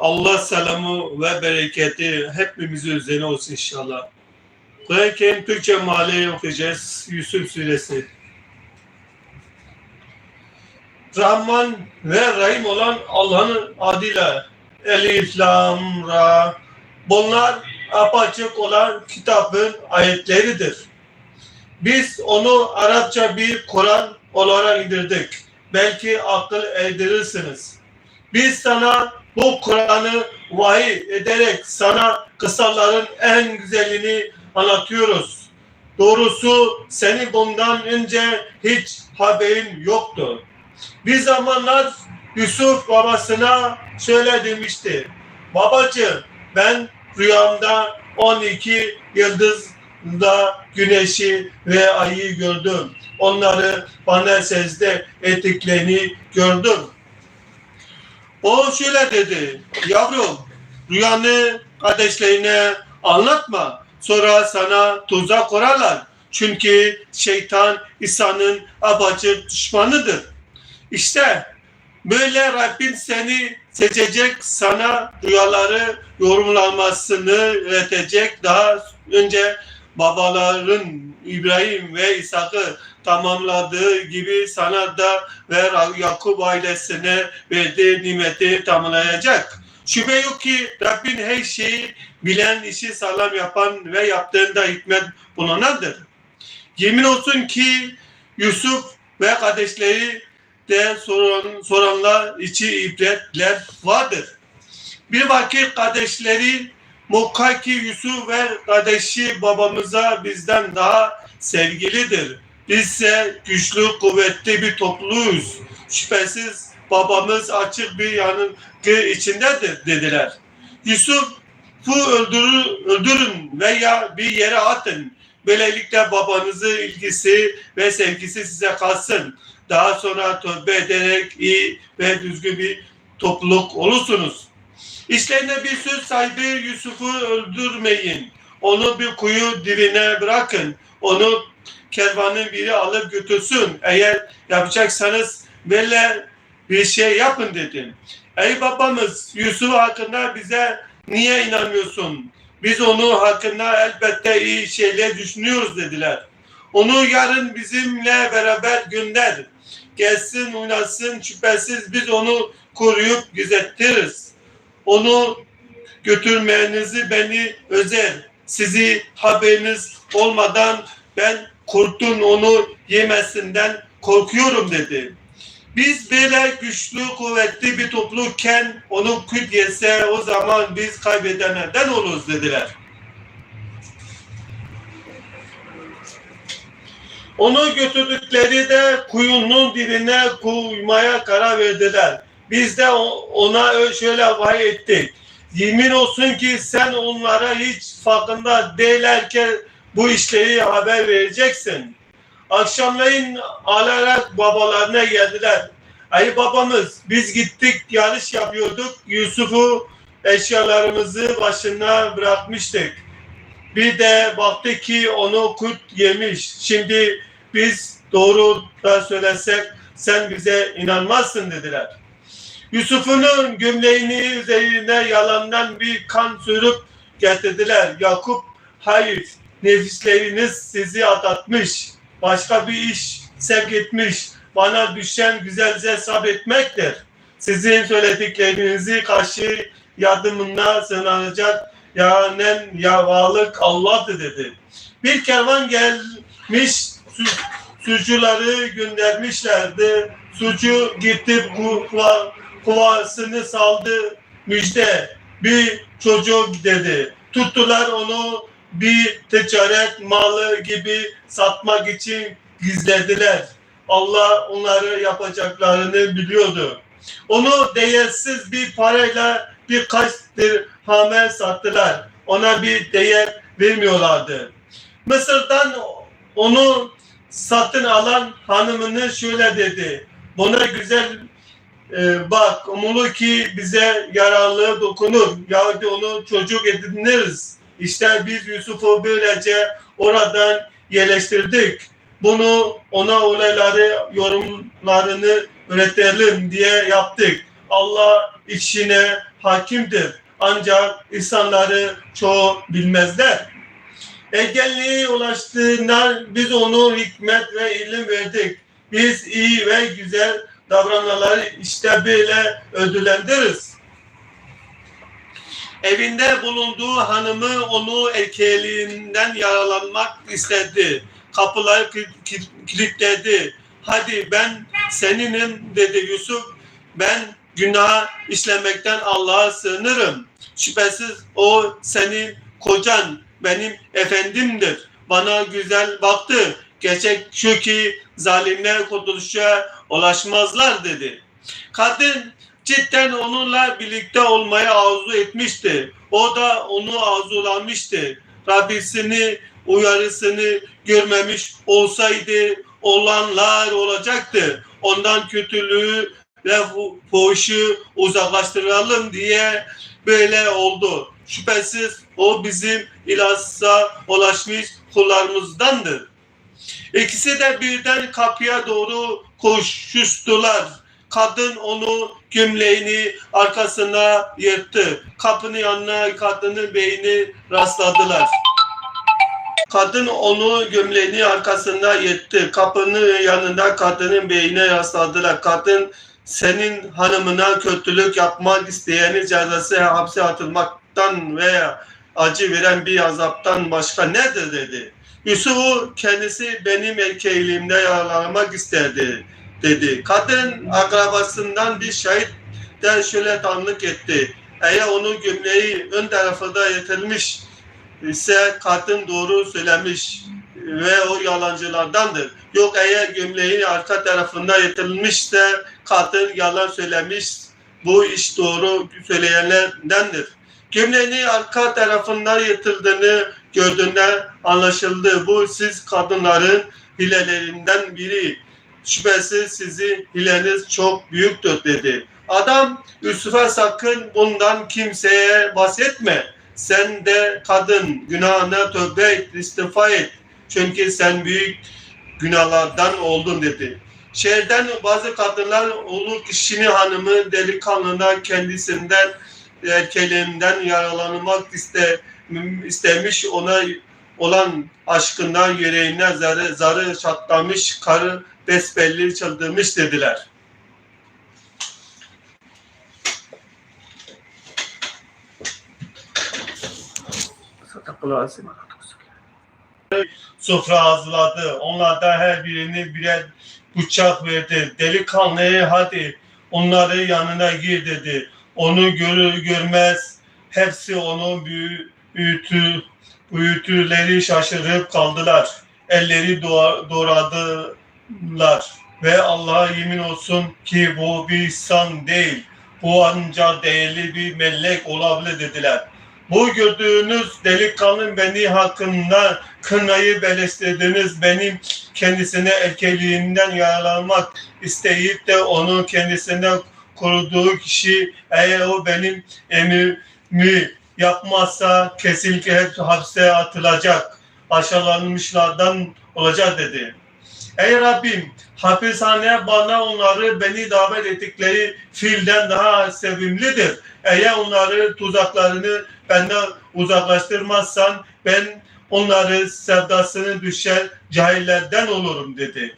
Allah selamı ve bereketi hepimizin üzerine olsun inşallah. Kur'an-ı Kerim Türkçe mahalleyi okuyacağız. Yusuf suresi. Rahman ve Rahim olan Allah'ın adıyla Elif, Lam, Ra. Bunlar apaçık olan kitabın ayetleridir. Biz onu Arapça bir Kur'an olarak indirdik. Belki akıl edirirsiniz. Biz sana bu Kur'an'ı vahiy ederek sana kısaların en güzelini anlatıyoruz. Doğrusu senin bundan önce hiç haberin yoktu. Bir zamanlar Yusuf babasına şöyle demişti. Babacığım ben rüyamda 12 yıldızda güneşi ve ayı gördüm. Onları bana secde ettiklerini gördüm. O şöyle dedi. Yavrum rüyanı kardeşlerine anlatma. Sonra sana tuzak kurarlar. Çünkü şeytan İsa'nın apaçık düşmanıdır. İşte böyle Rabbin seni seçecek, sana rüyaları yorumlanmasını öğretecek. Daha önce babaların İbrahim ve İshak'ı tamamladığı gibi sana da ve Yakup ailesine verdiği nimeti tamamlayacak. Şüphe yok ki Rabbin her şeyi bilen, işi sağlam yapan ve yaptığında hikmet bulunandır. Yemin olsun ki Yusuf ve kardeşleri de soran, soranlar içi ibretler vardır. Bir vakit kardeşleri Mukkaki Yusuf ve kardeşi babamıza bizden daha sevgilidir. Bizse güçlü, kuvvetli bir topluluğuz. Şüphesiz babamız açık bir yanılgı içindedir dediler. Yusuf'u öldürür, öldürün veya bir yere atın. Böylelikle babanızın ilgisi ve sevgisi size kalsın. Daha sonra tövbe ederek iyi ve düzgün bir topluluk olursunuz. İşlerine bir söz sahibi Yusuf'u öldürmeyin. Onu bir kuyu dibine bırakın. Onu kervanın biri alıp götürsün. Eğer yapacaksanız böyle bir şey yapın dedim. Ey babamız Yusuf hakkında bize niye inanmıyorsun? Biz onu hakkında elbette iyi şeyler düşünüyoruz dediler. Onu yarın bizimle beraber gönder. Gelsin oynasın şüphesiz biz onu koruyup gözetiriz. Onu götürmenizi beni özel. Sizi haberiniz olmadan ben kurtun onu yemesinden korkuyorum dedi. Biz böyle güçlü, kuvvetli bir toplulukken onu küt yese o zaman biz kaybedenlerden oluruz dediler. Onu götürdükleri de kuyunun dibine koymaya karar verdiler. Biz de ona şöyle vahiy ettik. Yemin olsun ki sen onlara hiç farkında değillerken bu işleri haber vereceksin. Akşamleyin alarak babalarına geldiler. Ay babamız biz gittik yarış yapıyorduk. Yusuf'u eşyalarımızı başına bırakmıştık. Bir de baktı ki onu kurt yemiş. Şimdi biz doğru da söylesek sen bize inanmazsın dediler. Yusuf'un gömleğini üzerine yalandan bir kan sürüp getirdiler. Yakup hayır nefisleriniz sizi atatmış. Başka bir iş sevk etmiş. Bana düşen güzelce sabretmektir. Sizin söylediklerinizi karşı yardımına sığınacak yanen yavalık Allah'tı dedi. Bir kervan gelmiş sucuları göndermişlerdi. Sucu gitti kuva, kuvasını saldı müjde. Bir çocuk dedi. Tuttular onu bir ticaret malı gibi satmak için gizlediler. Allah onları yapacaklarını biliyordu. Onu değersiz bir parayla birkaç dirhame sattılar. Ona bir değer vermiyorlardı. Mısır'dan onu satın alan hanımını şöyle dedi. Buna güzel e, bak umulu ki bize yararlı dokunur. Yahudi onu çocuk ediniriz. İşte biz Yusuf'u böylece oradan yerleştirdik. Bunu ona olayları, yorumlarını üretelim diye yaptık. Allah içine hakimdir. Ancak insanları çoğu bilmezler. Ergenliğe ulaştığında biz onu hikmet ve ilim verdik. Biz iyi ve güzel davrananları işte böyle ödüllendiririz. Evinde bulunduğu hanımı onu erkeğliğinden yaralanmak istedi. Kapıları ki- ki- kilitledi. Hadi ben seninim dedi Yusuf. Ben günah işlemekten Allah'a sığınırım. Şüphesiz o senin kocan, benim efendimdir. Bana güzel baktı. Gerçek şu ki zalimler kurtuluşa ulaşmazlar dedi. Kadın cidden onunla birlikte olmayı arzu etmişti. O da onu arzulamıştı. Rabbisini uyarısını görmemiş olsaydı olanlar olacaktı. Ondan kötülüğü ve fu- fuhuşu uzaklaştıralım diye böyle oldu. Şüphesiz o bizim ilahsa ulaşmış kullarımızdandır. İkisi de birden kapıya doğru koşuştular. Kadın onu gömleğini arkasına yırttı. Kapının yanına kadının beyni rastladılar. Kadın onu gömleğini arkasına yırttı. Kapının yanında kadının beynine rastladılar. Kadın senin hanımına kötülük yapmak isteyenin cezası hapse atılmaktan veya acı veren bir azaptan başka nedir dedi. Yusuf'u kendisi benim erkeğliğimde yaralamak isterdi dedi. Kadın akrabasından bir şahitten şöyle tanık etti. Eğer onun gömleği ön tarafında yatırılmış ise kadın doğru söylemiş ve o yalancılardandır. Yok eğer gömleğin arka tarafında yatırılmışsa kadın yalan söylemiş. Bu iş doğru söyleyenlerdendir. Gömleğini arka tarafından yatırdığını gördüğünde anlaşıldı. Bu siz kadınların hilelerinden biri. Şüphesiz sizin hileniz çok büyüktür dedi. Adam Yusuf'a sakın bundan kimseye bahsetme. Sen de kadın günahına tövbe et, istiğfar et. Çünkü sen büyük günahlardan oldun dedi. Şehirden bazı kadınlar olur kişinin hanımı delikanlına kendisinden erkeliğinden yaralanmak iste, istemiş ona olan aşkından yüreğine zarı, zarı çatlamış karı besbelli çıldırmış dediler. Sofra hazırladı. Onlardan her birini birer bıçak verdi. Delikanlıya hadi onları yanına gir dedi. Onu görür görmez hepsi onun büyü- büyütü, büyütüleri şaşırıp kaldılar. Elleri doğa- doğradılar. Ve Allah'a yemin olsun ki bu bir insan değil. Bu ancak değerli bir melek olabilir dediler. Bu gördüğünüz delikanlı beni hakkında kınayı beleslediniz. Benim kendisine erkeliğinden yararlanmak isteyip de onun kendisinden koruduğu kişi eğer o benim emrimi yapmazsa kesinlikle hapse atılacak. Aşağılanmışlardan olacak dedi. Ey Rabbim hapishaneye bana onları beni davet ettikleri fiilden daha sevimlidir. Eğer onları tuzaklarını benden uzaklaştırmazsan ben onları sevdasını düşer cahillerden olurum dedi.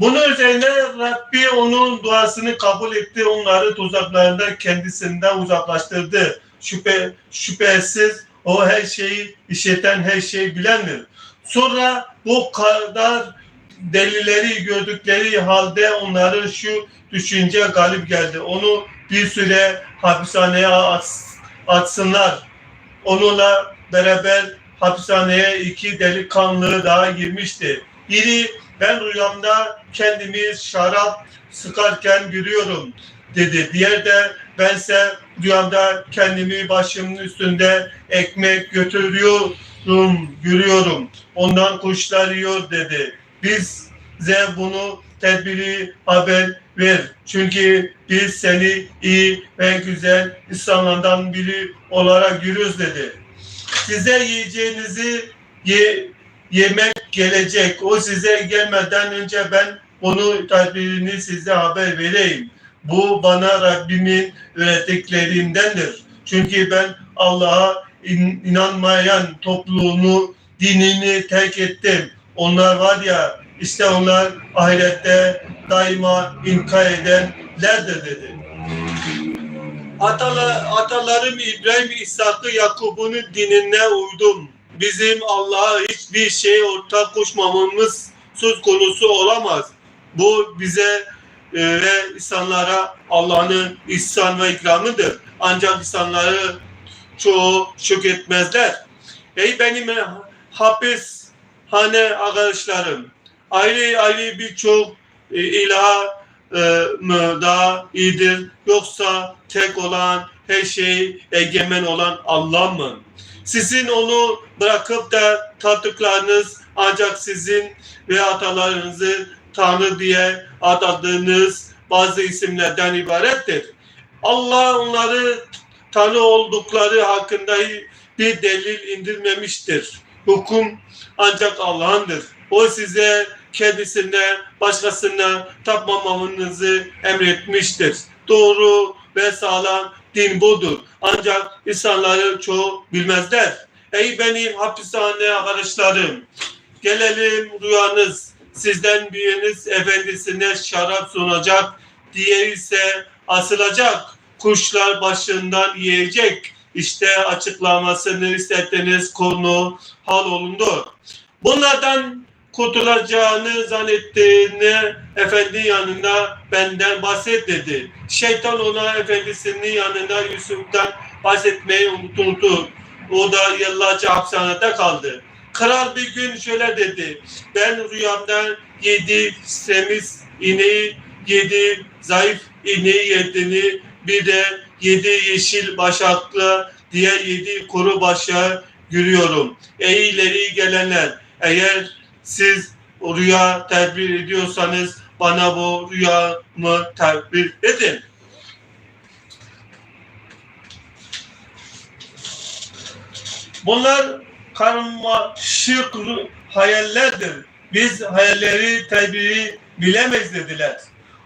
Bunun üzerine Rabbi onun duasını kabul etti. Onları tuzaklarından kendisinden uzaklaştırdı. Şüphe, şüphesiz o her şeyi işiten, her şeyi bilendir. Sonra bu kadar delileri gördükleri halde onların şu düşünce galip geldi. Onu bir süre hapishaneye at- atsınlar. Onunla beraber hapishaneye iki delikanlı daha girmişti. Biri ben rüyamda kendimi şarap sıkarken görüyorum dedi. Diğer de bense rüyamda kendimi başımın üstünde ekmek götürüyorum, görüyorum. Ondan kuşlar yiyor dedi. Bize bunu tedbiri haber ver. Çünkü biz seni iyi ve güzel insanlardan biri olarak görüyoruz dedi. Size yiyeceğinizi ye, yemek gelecek. O size gelmeden önce ben bunu tedbirini size haber vereyim. Bu bana Rabbimin öğrettiklerindendir. Çünkü ben Allah'a in- inanmayan topluluğunu, dinini terk ettim. Onlar var ya, işte onlar ahirette daima inkar edenlerdir dedi. Atala, atalarım İbrahim, İshak'ı, Yakup'un dinine uydum. Bizim Allah'a hiçbir şey ortak koşmamamız söz konusu olamaz. Bu bize e, ve insanlara Allah'ın ihsan ve ikramıdır. Ancak insanları çoğu şükretmezler. Ey benim hapis hane arkadaşlarım, ayrı ayrı birçok e, ilah e, mı daha iyidir yoksa tek olan her şey egemen olan Allah mı? Sizin onu bırakıp da taptıklarınız ancak sizin ve atalarınızı Tanrı diye adadığınız bazı isimlerden ibarettir. Allah onları Tanrı oldukları hakkında bir delil indirmemiştir. Hukum ancak Allah'ındır. O size kendisine, başkasına tapmamanızı emretmiştir. Doğru ve sağlam din budur. Ancak insanları çoğu bilmezler. Ey benim hapishane arkadaşlarım, gelelim rüyanız, sizden biriniz efendisine şarap sunacak, diğeri ise asılacak, kuşlar başından yiyecek. İşte açıklamasını istediğiniz konu hal olundu. Bunlardan kurtulacağını zannettiğini efendi yanında benden bahset dedi. Şeytan ona efendisinin yanında Yusuf'tan bahsetmeyi unuttu. O da yıllarca hapishanede kaldı. Kral bir gün şöyle dedi. Ben rüyamda yedi semiz ineği, yedi zayıf ineği yediğini, bir de yedi yeşil başaklı diğer yedi kuru başağı görüyorum. Ey ileri gelenler, eğer siz rüya tedbir ediyorsanız bana bu rüyamı tedbir edin. Bunlar karmaşık hayallerdir. Biz hayalleri tedbiri bilemeyiz dediler.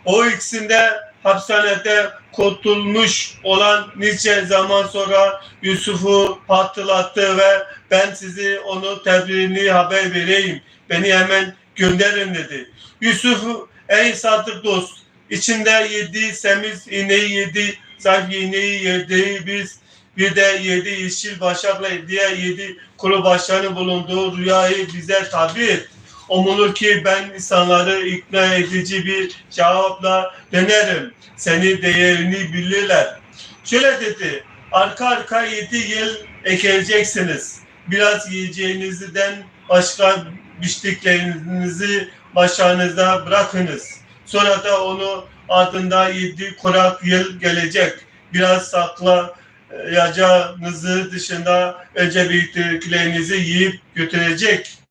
O ikisinde hapishanede kurtulmuş olan nice zaman sonra Yusuf'u hatırlattı ve ben sizi onu tedbirini haber vereyim. Beni hemen gönderin dedi. Yusuf ey sadık dost içinde yedi semiz ineği yedi zayıf ineği yedi biz bir de yedi yeşil başakla diğer yedi kuru başlarının bulunduğu rüyayı bize tabir et. Umulur ki ben insanları ikna edici bir cevapla denerim. Seni değerini bilirler. Şöyle dedi. Arka arka yedi yıl ekeceksiniz. Biraz yiyeceğinizden başka biçtiklerinizi başlarınızda bırakınız. Sonra da onu ardında yedi kurak yıl gelecek. Biraz saklayacağınızı dışında önce büyüttüklerinizi yiyip götürecek.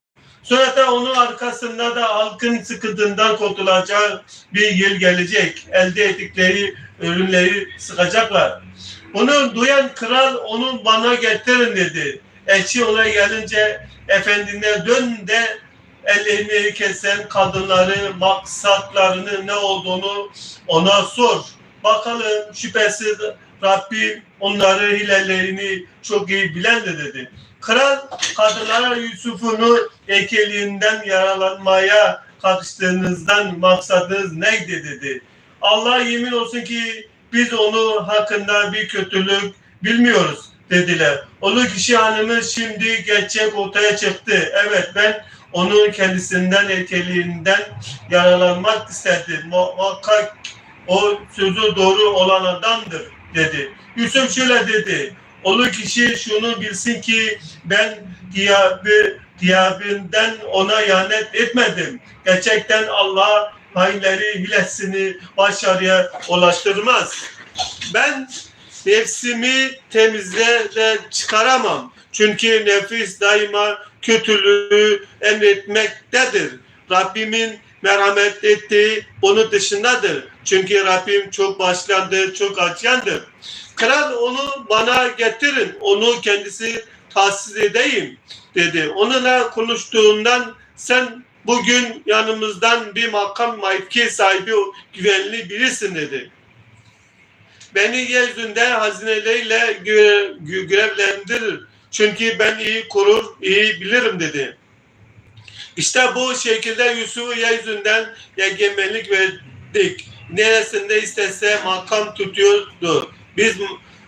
Sonra da onun arkasında da halkın sıkıntından kurtulacağı bir yıl gelecek. Elde ettikleri ürünleri sıkacaklar. Bunu duyan kral onu bana getirin dedi. Elçi olaya gelince efendine dön de ellerini kesen kadınları maksatlarını ne olduğunu ona sor. Bakalım şüphesiz Rabbim onları hilelerini çok iyi bilendir dedi. Kral kadınlara Yusuf'unu ekeliğinden yaralanmaya kalkıştığınızdan maksadınız neydi dedi. Allah yemin olsun ki biz onu hakkında bir kötülük bilmiyoruz dediler. Onu kişi hanımı şimdi gerçek ortaya çıktı. Evet ben onun kendisinden ekeliğinden yaralanmak istedim. Muhakkak o sözü doğru olan adamdır dedi. Yusuf şöyle dedi. Olu kişi şunu bilsin ki ben diyabı, diyabinden ona ihanet etmedim. Gerçekten Allah hainleri hilesini başarıya ulaştırmaz. Ben nefsimi temizle de çıkaramam. Çünkü nefis daima kötülüğü emretmektedir. Rabbimin merhamet ettiği onun dışındadır. Çünkü Rabbim çok başlandı, çok acıyandır. Kral onu bana getirin, onu kendisi tahsis edeyim dedi. Onunla konuştuğundan sen bugün yanımızdan bir makam mevki sahibi güvenli birisin dedi. Beni yeryüzünde hazineleriyle gö- gö- görevlendirir. Çünkü ben iyi kurur, iyi bilirim dedi. İşte bu şekilde Yusuf'u yeryüzünden egemenlik verdik. Neresinde istese makam tutuyordu. Biz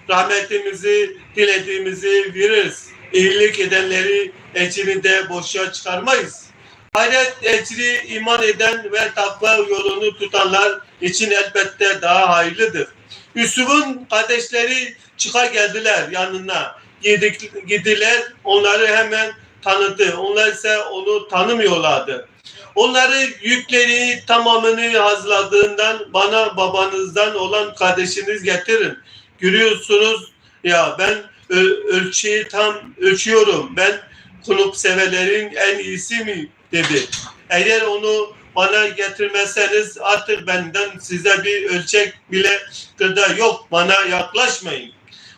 rahmetimizi, dilediğimizi veririz. İyilik edenleri ecrini de boşa çıkarmayız. Hayret ecri iman eden ve takva yolunu tutanlar için elbette daha hayırlıdır. Yusuf'un kardeşleri çıka geldiler yanına. Gidik, gidiler onları hemen tanıdı. Onlar ise onu tanımıyorlardı. Onları yükleri tamamını hazırladığından bana babanızdan olan kardeşiniz getirin. Görüyorsunuz ya ben ölçüyü tam ölçüyorum. Ben konuk severlerin en iyisi mi dedi. Eğer onu bana getirmezseniz artık benden size bir ölçek bile gıda yok. Bana yaklaşmayın.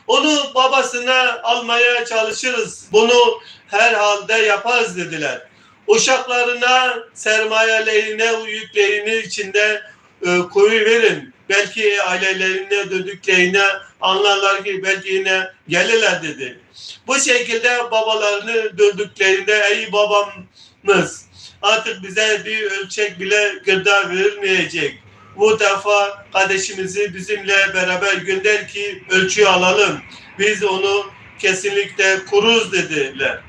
Onu babasına almaya çalışırız. Bunu herhalde yaparız dediler. Uşaklarına, sermayelerine, yüklerini içinde e, koyu verin. Belki ailelerine döndüklerine anlarlar ki belki yine gelirler dedi. Bu şekilde babalarını döndüklerinde ey babamız artık bize bir ölçek bile gıda verilmeyecek. Bu defa kardeşimizi bizimle beraber gönder ki ölçüyü alalım. Biz onu kesinlikle kuruz dediler.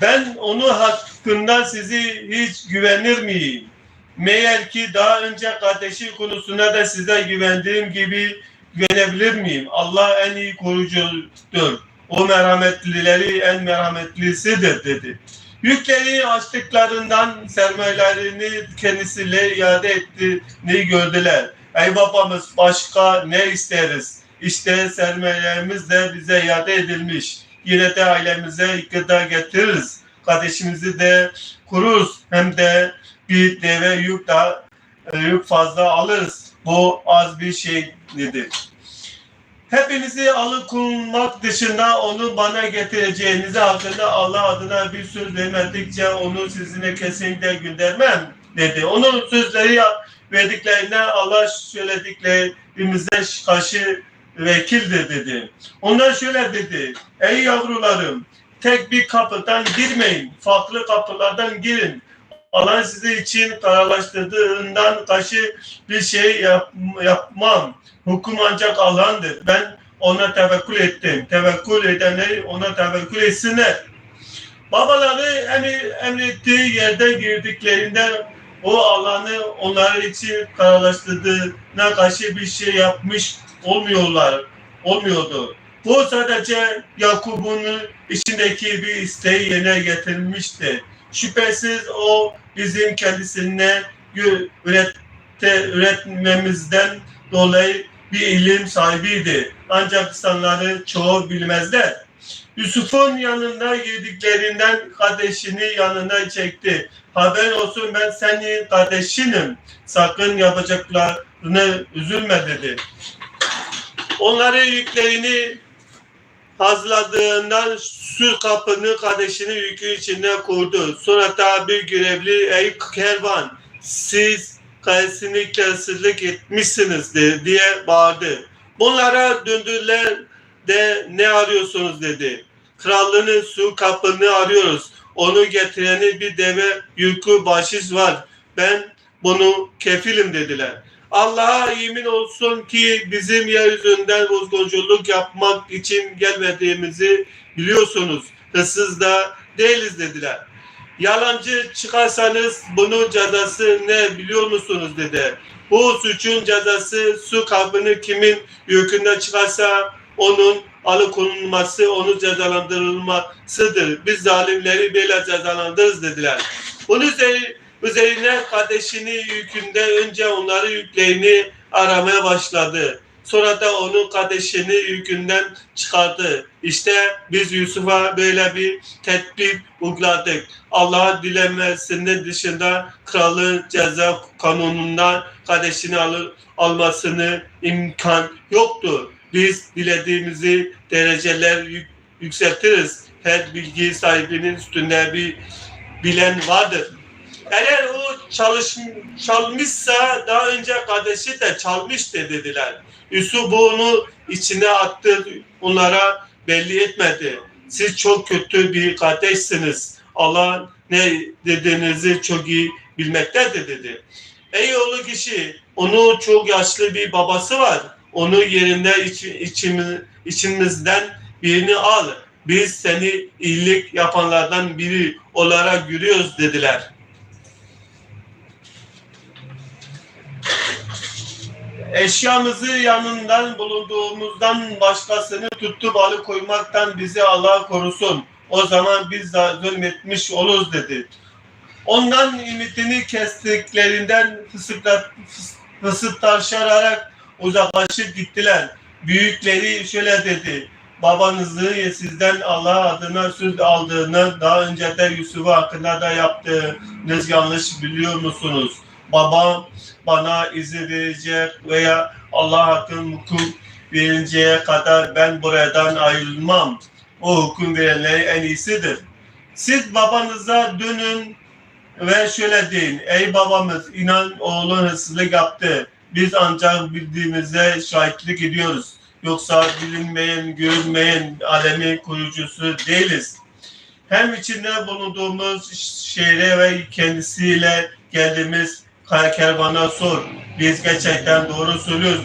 Ben onun hakkında sizi hiç güvenir miyim? Meğer ki daha önce kardeşi konusunda da size güvendiğim gibi güvenebilir miyim? Allah en iyi korucudur. O merhametlileri en merhametlisidir dedi. Yükleri açtıklarından sermayelerini kendisiyle iade ettiğini gördüler. Ey babamız başka ne isteriz? İşte sermayelerimiz de bize iade edilmiş. Yine de ailemize gıda getiririz. Kardeşimizi de kururuz. Hem de bir deve yük da e, yük fazla alırız. Bu az bir şey dedi. Hepinizi alıkonmak dışında onu bana getireceğinizi hakkında Allah adına bir söz vermedikçe onu sizinle kesinlikle göndermem dedi. Onun sözleri verdiklerine Allah söylediklerimize karşı vekildir dedi. Onlar şöyle dedi. Ey yavrularım tek bir kapıdan girmeyin. Farklı kapılardan girin. Allah sizi için kararlaştırdığından karşı bir şey yap- yapmam. Hukum ancak Allah'ındır. Ben ona tevekkül ettim. Tevekkül edenler ona tevekkül etsinler. Babaları emir, emrettiği yerde girdiklerinde o alanı onlar için kararlaştırdığına karşı bir şey yapmış olmuyorlar, olmuyordu. Bu sadece Yakup'un içindeki bir isteği yerine getirmişti. Şüphesiz o bizim kendisine ürette, üretmemizden dolayı bir ilim sahibiydi. Ancak insanları çoğu bilmezler. Yusuf'un yanına girdiklerinden kardeşini yanına çekti. Haber olsun ben senin kardeşinim. Sakın yapacaklarını üzülme dedi. Onları yüklerini hazırladığından su kapını kardeşinin yükü içine kurdu. Sonra da bir görevli ey kervan siz kesinlikle hırsızlık etmişsiniz de, diye bağırdı. Bunlara döndüler de ne arıyorsunuz dedi. Krallığın su kapını arıyoruz. Onu getireni bir deve yükü bahşiş var. Ben bunu kefilim dediler. Allah'a yemin olsun ki bizim yeryüzünden bozgunculuk yapmak için gelmediğimizi biliyorsunuz. Hırsız da değiliz dediler. Yalancı çıkarsanız bunun cezası ne biliyor musunuz dedi. Bu suçun cezası su kabını kimin yükünde çıkarsa onun alıkonulması, onun cezalandırılmasıdır. Biz zalimleri böyle cezalandırırız dediler. Bunun üzerine Üzerine kardeşini yükünde önce onları yüklerini aramaya başladı. Sonra da onun kardeşini yükünden çıkardı. İşte biz Yusuf'a böyle bir tedbir uyguladık. Allah'a dilemesinin dışında kralın ceza kanunundan kardeşini alır, almasını imkan yoktu. Biz dilediğimizi dereceler yük- yükseltiriz. Her bilgi sahibinin üstünde bir bilen vardır. Eğer o çalış, çalmışsa daha önce kardeşi de çalmıştı dediler. Yusuf bunu içine attı, onlara belli etmedi. Siz çok kötü bir kardeşsiniz. Allah ne dediğinizi çok iyi bilmektedir dedi. Ey oğlu kişi, onun çok yaşlı bir babası var. Onun yerinde iç, içimiz, içimizden birini al. Biz seni iyilik yapanlardan biri olarak görüyoruz dediler. Eşyamızı yanından bulunduğumuzdan başkasını tutup alıkoymaktan bizi Allah korusun. O zaman biz de zulmetmiş oluruz dedi. Ondan ümitini kestiklerinden fısıkla, fıs- fısıldaşarak uzaklaşıp gittiler. Büyükleri şöyle dedi. Babanızı sizden Allah adına söz aldığını daha önce de Yusuf hakkında da yaptığınız yanlış biliyor musunuz? Babam bana izin verecek veya Allah hakkın hukuk verinceye kadar ben buradan ayrılmam. O hukuk verenleri en iyisidir. Siz babanıza dönün ve şöyle deyin. Ey babamız inan oğlun hırsızlık yaptı. Biz ancak bildiğimize şahitlik ediyoruz. Yoksa bilinmeyen, görünmeyen alemin kurucusu değiliz. Hem içinde bulunduğumuz şehre ve kendisiyle geldiğimiz kervana sor. Biz gerçekten doğru söylüyoruz.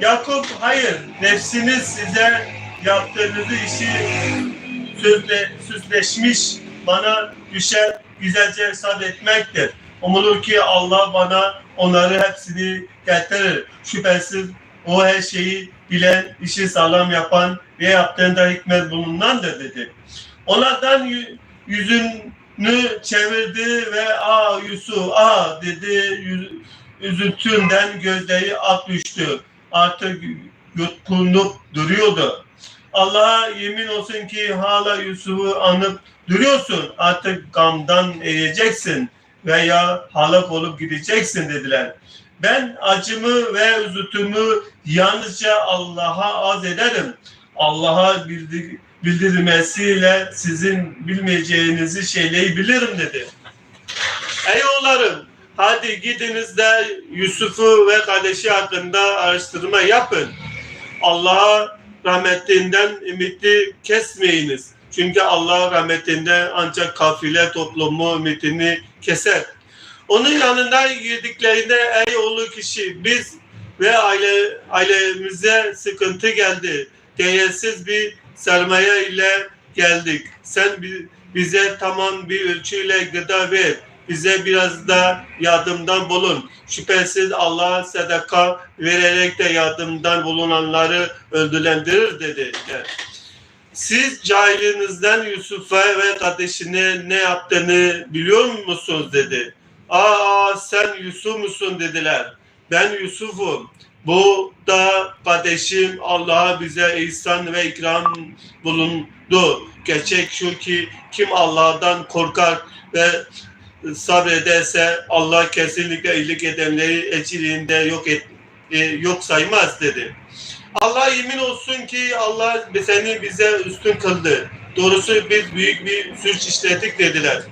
Yakup hayır nefsiniz size yaptığınız işi sözle, süsleşmiş bana düşen güzelce sabretmektir. Umulur ki Allah bana onları hepsini getirir. Şüphesiz o her şeyi bilen, işi sağlam yapan ve yaptığında hikmet bulunandır dedi. Onlardan yü- yüzünü çevirdi ve aa Yusuf aa dedi üzüntünden gözleri ak düştü. Artık yutkunup duruyordu. Allah'a yemin olsun ki hala Yusuf'u anıp duruyorsun. Artık gamdan eğeceksin veya halak olup gideceksin dediler. Ben acımı ve üzüntümü yalnızca Allah'a az ederim. Allah'a bildir, bildirmesiyle sizin bilmeyeceğinizi şeyleri bilirim dedi. Ey oğullarım hadi gidiniz de Yusuf'u ve kardeşi hakkında araştırma yapın. Allah'a rahmetinden ümidi kesmeyiniz. Çünkü Allah rahmetinde ancak kafile toplumu ümitini keser. Onun yanında girdiklerinde ey oğlu kişi biz ve aile ailemize sıkıntı geldi. Değersiz bir sermaye ile geldik. Sen bi- bize tamam bir ölçüyle gıda ver. Bize biraz da yardımdan bulun. Şüphesiz Allah sadaka vererek de yardımdan bulunanları ödüllendirir dedi. Siz cahilinizden Yusuf'a ve kardeşine ne yaptığını biliyor musunuz dedi. Aa sen Yusuf musun dediler. Ben Yusuf'um. Bu da kardeşim Allah'a bize ihsan ve ikram bulundu. Gerçek şu ki kim Allah'tan korkar ve sabrederse Allah kesinlikle iyilik edenleri ecirinde yok et, e, yok saymaz dedi. Allah yemin olsun ki Allah seni bize üstün kıldı. Doğrusu biz büyük bir suç işledik dediler.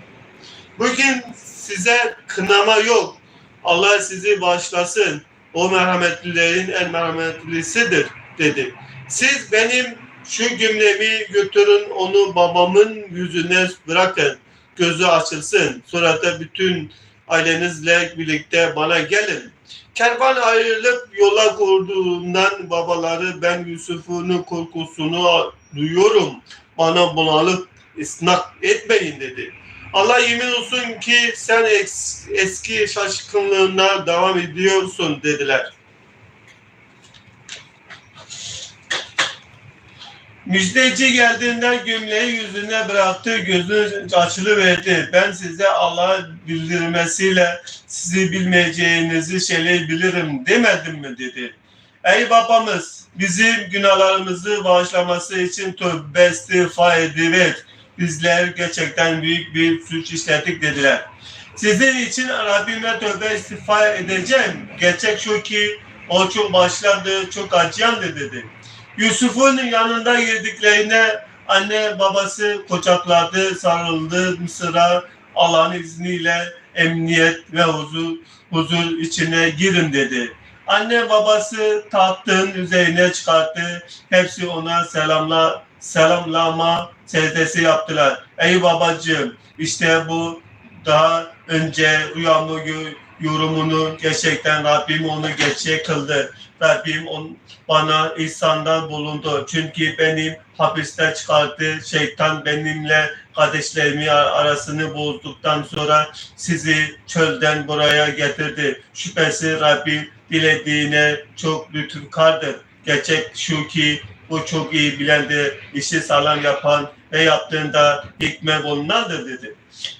Bugün size kınama yok. Allah sizi bağışlasın. O merhametlilerin en merhametlisidir dedi. Siz benim şu cümlemi götürün onu babamın yüzüne bırakın. Gözü açılsın. Sonra da bütün ailenizle birlikte bana gelin. Kervan ayrılıp yola koyduğundan babaları ben Yusuf'un korkusunu duyuyorum. Bana bunalıp isnak etmeyin dedi. Allah yemin olsun ki sen es- eski şaşkınlığına devam ediyorsun dediler. Müjdeci geldiğinden gömleği yüzüne bıraktı, gözü açılıverdi. Ben size Allah'a bildirmesiyle sizi bilmeyeceğinizi şeyleri bilirim demedim mi dedi. Ey babamız bizim günahlarımızı bağışlaması için tövbe istiğfar ediver. Bizler gerçekten büyük bir suç işledik dediler. Sizin için Rabbime tövbe istiğfar edeceğim. Gerçek şu ki o çok başlandı, çok acıyandı dedi. Yusuf'un yanında girdiklerine anne babası kocakladı, sarıldı Mısır'a Allah'ın izniyle emniyet ve huzur, huzur içine girin dedi. Anne babası tahtın üzerine çıkarttı. Hepsi ona selamla selamlama secdesi yaptılar. Ey babacığım işte bu daha önce gö- yorumunu gerçekten Rabbim onu gerçek kıldı. Rabbim on, bana ihsanda bulundu. Çünkü benim hapiste çıkarttı. Şeytan benimle kardeşlerimi ar- arasını bozduktan sonra sizi çölden buraya getirdi. Şüphesiz Rabbim dilediğine çok lütufkardır. Gerçek şu ki bu çok iyi bilendir, işi sağlam yapan ve yaptığında hikmet bulunandır dedi.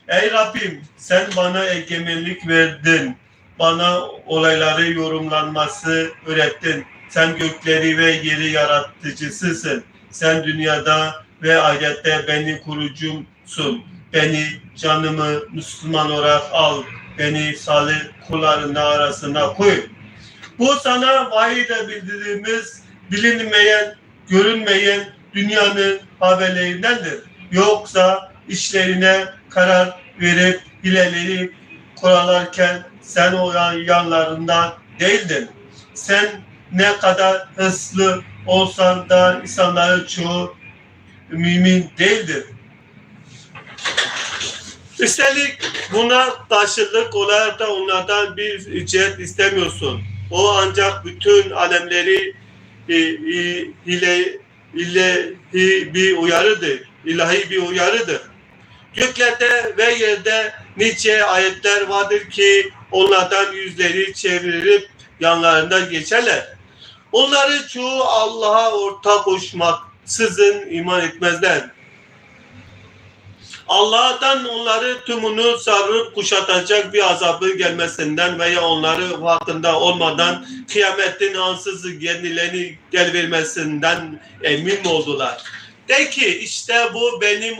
Ey Rabbim sen bana egemenlik verdin. Bana olayları yorumlanması öğrettin. Sen gökleri ve yeri yaratıcısısın. Sen dünyada ve ahirette beni kurucumsun. Beni canımı Müslüman olarak al. Beni salih kullarının arasına koy. Bu sana vahiyde bildirdiğimiz bilinmeyen, görünmeyen dünyanın haberlerindendir. Yoksa işlerine karar verip hileleri kuralarken sen o yan- yanlarında değildin. Sen ne kadar hırslı olsan da insanların çoğu mümin değildir. Üstelik buna karşılık olarak da onlardan bir ücret istemiyorsun. O ancak bütün alemleri ile ilahi bir uyarıdır. İlahi bir uyarıdır. Göklerde ve yerde nice ayetler vardır ki onlardan yüzleri çevirip yanlarında geçerler. Onları çoğu Allah'a ortak koşmaksızın iman etmezler. Allah'tan onları tümünü sarıp kuşatacak bir azabı gelmesinden veya onları hakkında olmadan kıyametin ansızı kendilerini gel vermesinden emin oldular. De ki işte bu benim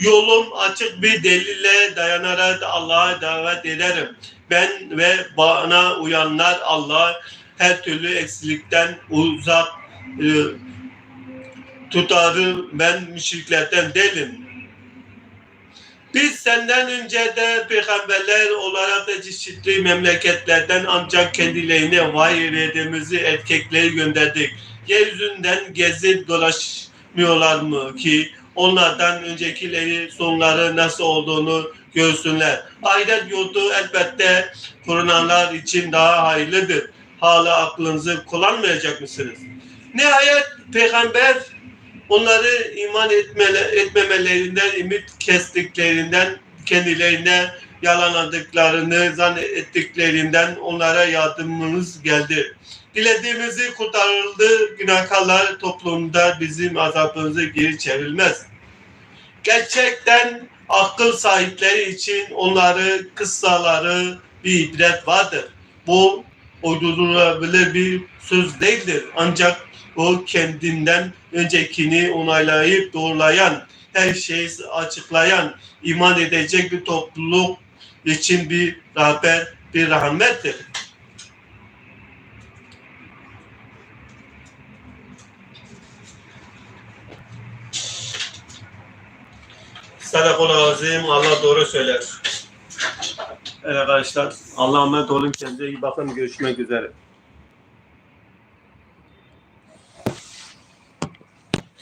yolum açık bir delille dayanarak Allah'a davet ederim. Ben ve bana uyanlar Allah her türlü eksilikten uzak e, tutarı ben müşriklerden değilim. Biz senden önce de peygamberler olarak da çeşitli memleketlerden ancak kendilerine vahiy verdiğimizi erkekleri gönderdik. Yeryüzünden gezip dolaşmıyorlar mı ki onlardan öncekileri sonları nasıl olduğunu görsünler. Ahiret yurdu elbette korunanlar için daha hayırlıdır. Hala aklınızı kullanmayacak mısınız? Nihayet peygamber onları iman etmele, etmemelerinden, ümit kestiklerinden, kendilerine yalanladıklarını zannettiklerinden onlara yardımımız geldi. Dilediğimizi kurtarıldı, günahkarlar toplumda bizim azabımızı geri çevrilmez. Gerçekten akıl sahipleri için onları kıssaları bir ibret vardır. Bu uydurulabilir bir söz değildir. Ancak o kendinden öncekini onaylayıp doğrulayan, her şeyi açıklayan, iman edecek bir topluluk için bir rağbet, bir rahmettir. Sadakul azim, Allah doğru söyler. Evet arkadaşlar, Allah'a emanet olun. Kendinize iyi bakın. Görüşmek üzere.